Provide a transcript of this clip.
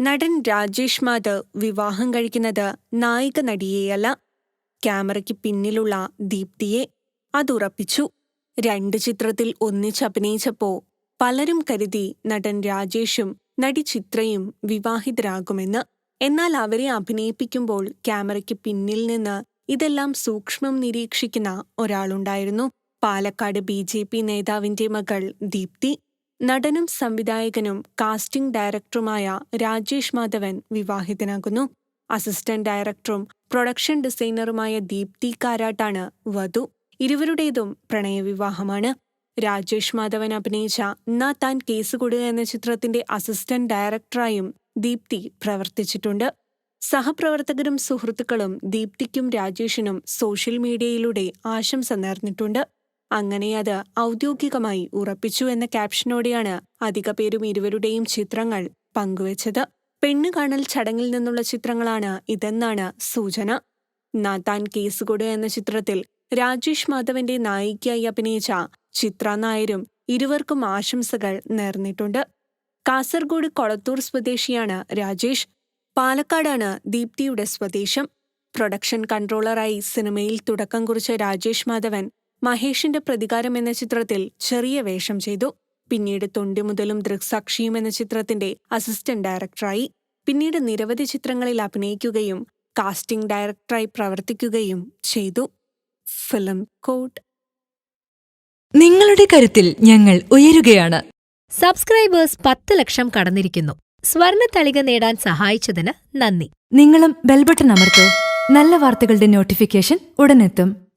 നടൻ രാജേഷ് മാധവ് വിവാഹം കഴിക്കുന്നത് നായിക നടിയെയല്ല. ക്യാമറയ്ക്ക് പിന്നിലുള്ള ദീപ്തിയെ അതുറപ്പിച്ചു. രണ്ട് ചിത്രത്തിൽ ഒന്നിച്ചഭിനയിച്ചപ്പോ പലരും കരുതി നടൻ രാജേഷും നടി ചിത്രയും വിവാഹിതരാകുമെന്ന്. എന്നാൽ അവരെ അഭിനയിപ്പിക്കുമ്പോൾ ക്യാമറയ്ക്ക് പിന്നിൽ നിന്ന് ഇതെല്ലാം സൂക്ഷ്മം നിരീക്ഷിക്കുന്ന ഒരാളുണ്ടായിരുന്നു. പാലക്കാട് ബി ജെ പി നേതാവിന്റെ മകൾ ദീപ്തി. നടനും സംവിധായകനും കാസ്റ്റിംഗ് ഡയറക്ടറുമായ രാജേഷ് മാധവൻ വിവാഹിതനാകുന്നു. അസിസ്റ്റന്റ് ഡയറക്ടറും പ്രൊഡക്ഷൻ ഡിസൈനറുമായ ദീപ്തി കാരാട്ടാണ് വധു. ഇരുവരുടേതും പ്രണയവിവാഹമാണ്. രാജേഷ് മാധവൻ അഭിനയിച്ച ന താൻ കേസ് കൊടുക എന്ന ചിത്രത്തിന്റെ അസിസ്റ്റന്റ് ഡയറക്ടറായും ദീപ്തി പ്രവർത്തിച്ചിട്ടുണ്ട്. സഹപ്രവർത്തകരും സുഹൃത്തുക്കളും ദീപ്തിക്കും രാജേഷിനും സോഷ്യൽ മീഡിയയിലൂടെ ആശംസ നേർന്നിട്ടുണ്ട്. അങ്ങനെ അത് ഔദ്യോഗികമായി ഉറപ്പിച്ചു എന്ന ക്യാപ്ഷനോടെയാണ് അധിക പേരും ഇരുവരുടെയും ചിത്രങ്ങൾ പങ്കുവച്ചത്. പെണ്ണ് കാണൽ ചടങ്ങിൽ നിന്നുള്ള ചിത്രങ്ങളാണ് ഇതെന്നാണ് സൂചന. നാത്താൻ കേസുകൊട് എന്ന ചിത്രത്തിൽ രാജേഷ് മാധവന്റെ നായികയായി അഭിനയിച്ച ചിത്ര നായരും ഇരുവർക്കും ആശംസകൾ നേർന്നിട്ടുണ്ട്. കാസർഗോഡ് കൊളത്തൂർ സ്വദേശിയാണ് രാജേഷ്. പാലക്കാടാണ് ദീപ്തിയുടെ സ്വദേശം. പ്രൊഡക്ഷൻ കൺട്രോളറായി സിനിമയിൽ തുടക്കം കുറിച്ച രാജേഷ് മാധവൻ മഹേഷിന്റെ പ്രതികാരം എന്ന ചിത്രത്തിൽ ചെറിയ വേഷം ചെയ്തു. പിന്നീട് തൊണ്ടി മുതലും ദൃക്സാക്ഷിയും എന്ന ചിത്രത്തിന്റെ അസിസ്റ്റന്റ് ഡയറക്ടറായി. പിന്നീട് നിരവധി ചിത്രങ്ങളിൽ അഭിനയിക്കുകയും കാസ്റ്റിംഗ് ഡയറക്ടറായി പ്രവർത്തിക്കുകയും ചെയ്തു. ഫിലിം കോട്ട് നിങ്ങളുടെ കരുത്തിൽ ഞങ്ങൾ ഉയരുകയാണ്. സബ്സ്ക്രൈബേഴ്സ് പത്ത് ലക്ഷം കടന്നിരിക്കുന്നു. സ്വർണ തളിക നേടാൻ സഹായിച്ചതിന് നന്ദി. നിങ്ങളും ബെൽബട്ടൺ അമർത്തോ. നല്ല വാർത്തകളുടെ നോട്ടിഫിക്കേഷൻ ഉടനെത്തും.